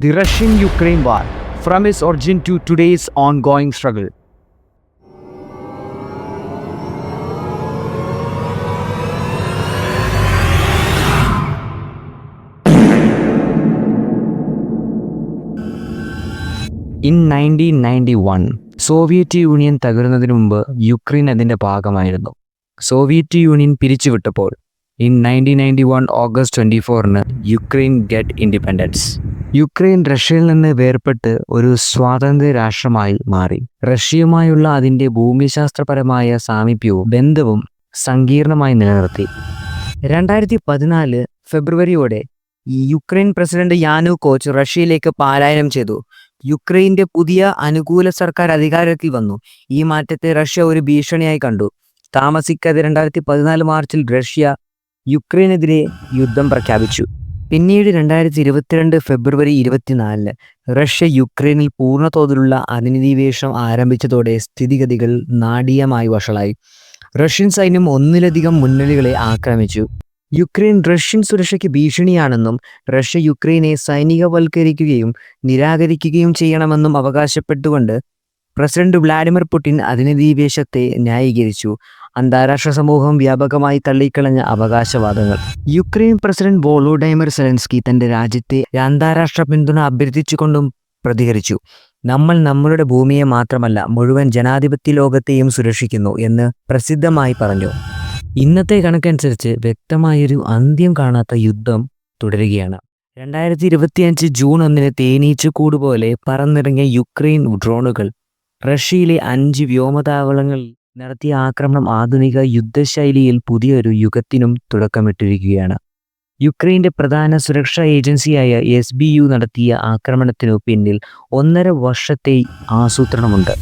the Russian Ukraine war, from its origin to today's ongoing struggle. In nineteen ninety one Soviet Union തകരുന്നതിന് മുമ്പ് Ukraine അതിന്റെ ഭാഗമായിരുന്നു Soviet Union പിരിച്ചുവിട്ടപ്പോൾ in nineteen ninety one August twenty ഫോറിന് Ukraine get independence Ukraine റഷ്യയിൽ നിന്ന് വേർപെട്ട് ഒരു സ്വാതന്ത്ര്യ രാഷ്ട്രമായി മാറി. റഷ്യയുമായുള്ള അതിന്റെ ഭൂമിശാസ്ത്രപരമായ സാമീപ്യവും ബന്ധവും സങ്കീർണമായി നിലനിർത്തി. രണ്ടായിരത്തി പതിനാല് ഫെബ്രുവരിയോടെ യുക്രൈൻ പ്രസിഡന്റ് യാനു കോച്ച് റഷ്യയിലേക്ക് പാലായനം ചെയ്തു. യുക്രൈന്റെ പുതിയ അനുകൂല സർക്കാർ അധികാരത്തിൽ വന്നു. ഈ മാറ്റത്തെ റഷ്യ ഒരു ഭീഷണിയായി കണ്ടു. താമസിക്കാതെ രണ്ടായിരത്തി പതിനാല് മാർച്ചിൽ റഷ്യ യുക്രൈനെതിരെ യുദ്ധം പ്രഖ്യാപിച്ചു. പിന്നീട് രണ്ടായിരത്തി ഇരുപത്തിരണ്ട് ഫെബ്രുവരി ഇരുപത്തിനാലിന് റഷ്യ യുക്രൈനിൽ പൂർണ തോതിലുള്ള അധിനിവേശം ആരംഭിച്ചതോടെ സ്ഥിതിഗതികൾ നാടീയമായി വഷളായി. റഷ്യൻ സൈന്യം ഒന്നിലധികം മുന്നണികളെ ആക്രമിച്ചു. യുക്രൈൻ റഷ്യൻ സുരക്ഷയ്ക്ക് ഭീഷണിയാണെന്നും റഷ്യ യുക്രൈനെ സൈനികവൽക്കരിക്കുകയും നിരാകരിക്കുകയും ചെയ്യണമെന്നും അവകാശപ്പെട്ടുകൊണ്ട് പ്രസിഡന്റ് വ്ളാഡിമിർ പുടിൻ അധിനിവേശത്തെ ന്യായീകരിച്ചു. അന്താരാഷ്ട്ര സമൂഹം വ്യാപകമായി തള്ളിക്കളഞ്ഞ അവകാശവാദങ്ങൾ. യുക്രൈൻ പ്രസിഡന്റ് വോളോഡൈമർ സെലൻസ്കി തന്റെ രാജ്യത്തെ അന്താരാഷ്ട്ര പിന്തുണ അഭ്യർത്ഥിച്ചുകൊണ്ടും പ്രതികരിച്ചു. നമ്മൾ നമ്മളുടെ ഭൂമിയെ മാത്രമല്ല മുഴുവൻ ജനാധിപത്യ ലോകത്തെയും സുരക്ഷിക്കുന്നു എന്ന് പ്രസിദ്ധമായി പറഞ്ഞു. ഇന്നത്തെ കണക്കനുസരിച്ച് വ്യക്തമായൊരു അന്ത്യം കാണാത്ത യുദ്ധം തുടരുകയാണ്. രണ്ടായിരത്തി ഇരുപത്തിയഞ്ച് ജൂൺ ഒന്നിന് തേനീച്ചക്കൂട് പോലെ പറന്നിറങ്ങിയ യുക്രൈൻ ഡ്രോണുകൾ റഷ്യയിലെ അഞ്ച് വ്യോമതാവളങ്ങൾ നടത്തിയ ആക്രമണം ആധുനിക യുദ്ധശൈലിയിൽ പുതിയൊരു യുഗത്തിനും തുടക്കമിട്ടിരിക്കുകയാണ്. യുക്രൈന്റെ പ്രധാന സുരക്ഷാ ഏജൻസിയായ എസ് നടത്തിയ ആക്രമണത്തിനു പിന്നിൽ ഒന്നര വർഷത്തെ ആസൂത്രണമുണ്ട്.